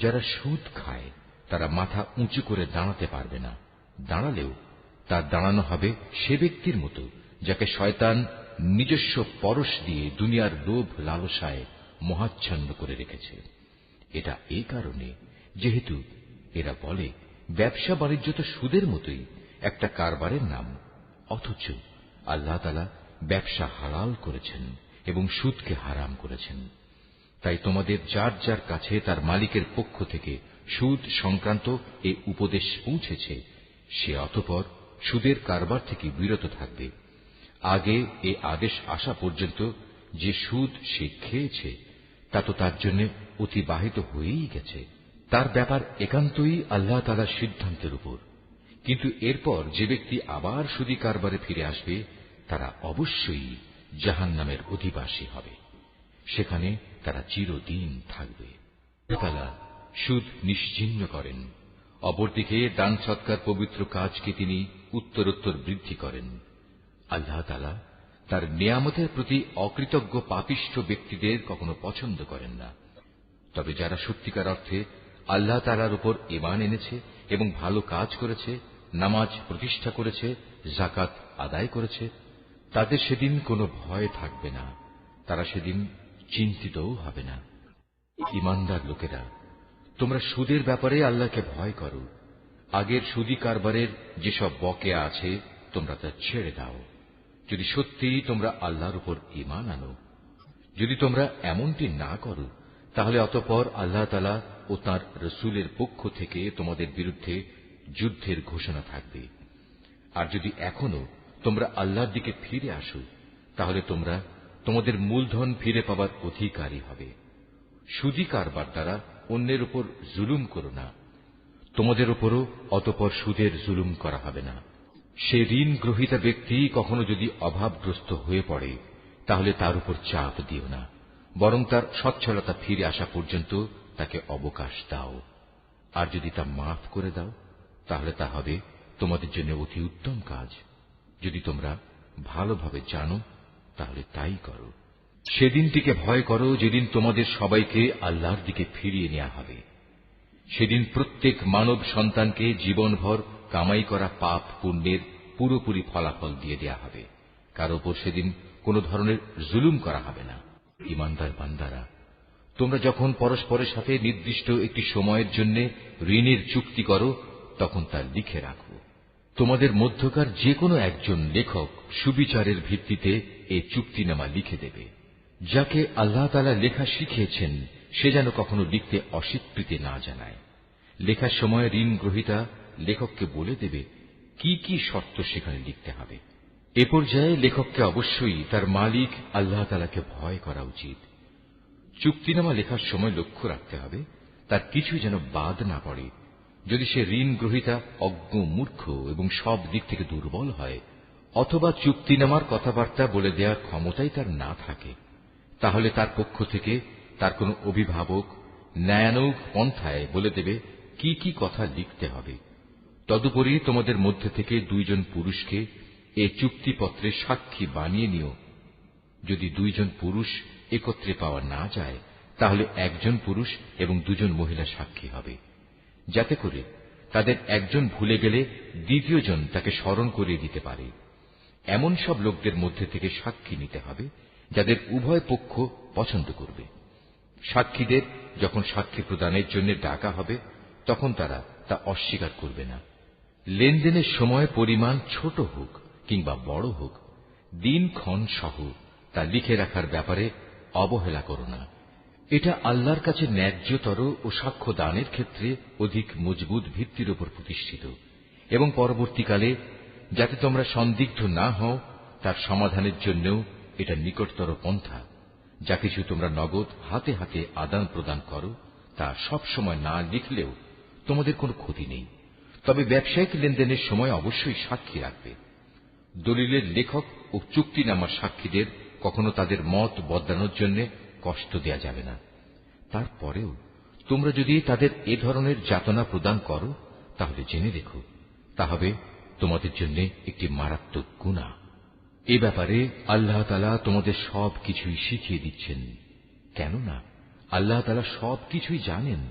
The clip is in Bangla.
যারা সুদ খায়, তারা মাথা উঁচু করে দাঁড়াতে পারবে না। দাঁড়ালেও তার দাঁড়ানো হবে সে ব্যক্তির মতো, যাকে শয়তান নিজস্ব পরশ দিয়ে দুনিয়ার লোভ লালসায় মহাচ্ছন্ন করে রেখেছে। এটা এই কারণে যেহেতু এরা বলে, ব্যবসা বাণিজ্য তো সুদের মতোই, একটা কারবারের নাম, অথচ আল্লাহ তালা ব্যবসা হালাল করেছেন এবং সুদকে হারাম করেছেন। তাই তোমাদের যার যার কাছে তার মালিকের পক্ষ থেকে সুদ সংক্রান্ত এ উপদেশ পৌঁছেছে, সে অতপর সুদের কারবার থেকে বিরত থাকবে। আগে এ আদেশ আসা পর্যন্ত যে সুদ সে খেয়েছে, তা তো তার জন্য অতিবাহিত হয়েই গেছে। তার ব্যাপার একান্তই আল্লাহ তালার সিদ্ধান্তের উপর। কিন্তু এরপর যে ব্যক্তি আবার সুদী কারবারে ফিরে আসবে, তারা অবশ্যই জাহান নামের অধিবাসী হবে। সেখানে তারা চিরদিন থাকবে। তালা সুদ নিশ্চিহ্ন করেন। অপরদিকে দান সৎকার পবিত্র কাজকে তিনি উত্তরোত্তর বৃদ্ধি করেন। আল্লাহ তালা তার নিয়ামতের প্রতি অকৃতজ্ঞ পাপিষ্ঠ ব্যক্তিদের কখনো পছন্দ করেন না। তবে যারা সত্যিকার অর্থে আল্লাহ তালার উপর ইমান এনেছে এবং ভালো কাজ করেছে, নামাজ প্রতিষ্ঠা করেছে জাকাত আদায় করেছে, তাদের সেদিন কোনো ভয় থাকবে না। তারা সেদিন চিন্তিতও হবে না। ইমানদার লোকেরা, তোমরা সুদের ব্যাপারে আল্লাহকে ভয় করো। আগের সুদি কারবারের যেসব বকেয়া আছে, তোমরা তা ছেড়ে দাও। যদি সত্যিই তোমরা আল্লাহর উপর ইমান আনো, যদি তোমরা এমনটি না করো, তাহলে অতপর আল্লাহ তালা ও তাঁর রসুলের পক্ষ থেকে তোমাদের বিরুদ্ধে যুদ্ধের ঘোষণা থাকবে। আর যদি এখনও তোমরা আল্লাহর দিকে ফিরে আসো, তাহলে তোমরা তোমাদের মূলধন ফিরে পাবার অধিকারী হবে। সুদি কারবার দ্বারা অন্যের উপর জুলুম করো না। তোমাদের উপরও অতপর সুদের জুলুম করা হবে না। সে ঋণ গ্রহীতা ব্যক্তি কখনো যদি অভাবগ্রস্ত হয়ে পড়ে, তাহলে তার উপর চাপ দিও না, বরং তার সচ্ছলতা ফিরে আসা পর্যন্ত তাকে অবকাশ দাও। আর যদি তা মাফ করে দাও, তাহলে তা হবে তোমাদের জন্য অতি উত্তম কাজ। যদি তোমরা ভালোভাবে জানো তাহলে তাই করো। সেদিনটিকে ভয় করো যেদিন তোমাদের সবাইকে আল্লাহর দিকে ফিরিয়ে নেওয়া হবে। সেদিন প্রত্যেক মানব সন্তানকে জীবনভর কামাই করা পাপ পুণ্যের পুরোপুরি ফলাফল দিয়ে দেয়া হবে। কার ওপর সেদিন কোনো ধরনের জুলুম করা হবে না। ইমানদার বান্দারা, তোমরা যখন পরস্পরের সাথে নির্দিষ্ট একটি সময়ের জন্য ঋণের চুক্তি করো, তখন তা লিখে রাখো। তোমাদের মধ্যকার যে কোনো একজন লেখক সুবিচারের ভিত্তিতে এ চুক্তিনামা লিখে দেবে, যাকে আল্লাহ তালা লেখা শিখিয়েছেন, সে যেন কখনো লিখতে অস্বীকৃতি না জানায়। লেখার সময় ঋণ গ্রহিতা লেখককে বলে দেবে, কি কি শর্ত সেখানে লিখতে হবে। এ পর্যায়ে লেখককে অবশ্যই তার মালিক আল্লাহ তালাকে ভয় করা উচিত। চুক্তিনামা লেখার সময় লক্ষ্য রাখতে হবে, তার কিছু যেন বাদ না পড়ে। যদি সে ঋণ গ্রহিতা, অজ্ঞ, মূর্খ এবং সব দিক থেকে দুর্বল হয়, অথবা চুক্তিনামার কথাবার্তা বলে দেওয়ার ক্ষমতাই তার না থাকে, তাহলে তার পক্ষ থেকে তার কোনো অভিভাবক, ন্যায়ানৌক পন্থায় বলে দেবে কি কি কথা লিখতে হবে। তদুপরি তোমাদের মধ্যে থেকে দুইজন পুরুষকে এ চুক্তিপত্রে সাক্ষী বানিয়ে নিও। যদি দুইজন পুরুষ একত্রে পাওয়া না যায়, তাহলে একজন পুরুষ এবং দুজন মহিলা সাক্ষী হবে। যাতে করে তাদের একজন ভুলে গেলে দ্বিতীয়জন তাকে স্মরণ করিয়ে দিতে পারে। এমন সব লোকদের মধ্যে থেকে সাক্ষী নিতে হবে, যাদের উভয় পক্ষ পছন্দ করবে। সাক্ষীদের যখন সাক্ষী প্রদানের জন্য ডাকা হবে, তখন তারা তা অস্বীকার করবে না। লেনদেনের সময় পরিমাণ ছোট হোক কিংবা বড় হোক, দিনক্ষণ সহ তা লিখে রাখার ব্যাপারে অবহেলা করো না। এটা আল্লাহর কাছে ন্যায্যতর ও সাক্ষ্য দানের ক্ষেত্রে অধিক মজবুত ভিত্তির উপর প্রতিষ্ঠিত, এবং পরবর্তীকালে, যাতে তোমরা সন্দিগ্ধ না হও, তার সমাধানের জন্যও এটা নিকটতর পন্থা, যা কিছু তোমরা নগদ হাতে হাতে আদান প্রদান করো, তা সব সময় না লিখলেও তোমাদের কোনো ক্ষতি নেই। তবে ব্যবসায়িক লেনদেনের সময় অবশ্যই সাক্ষী রাখবে। দলিলের লেখক ও চুক্তিনামার সাক্ষীদের কখনো তাদের মত বদলানোর জন্য কষ্ট দেয়া যাবে না। তারপরেও তোমরা যদি তাদের এ ধরনের যাতনা প্রদান করো, তাহলে জেনে রেখো, তা হবে তোমাদের জন্য একটি মারাত্মক গুণা। এ ব্যাপারে আল্লাহ তালা তোমাদের সব কিছুই শিখিয়ে দিচ্ছেন। কেননা আল্লাহ তালা সব কিছুই জানেন।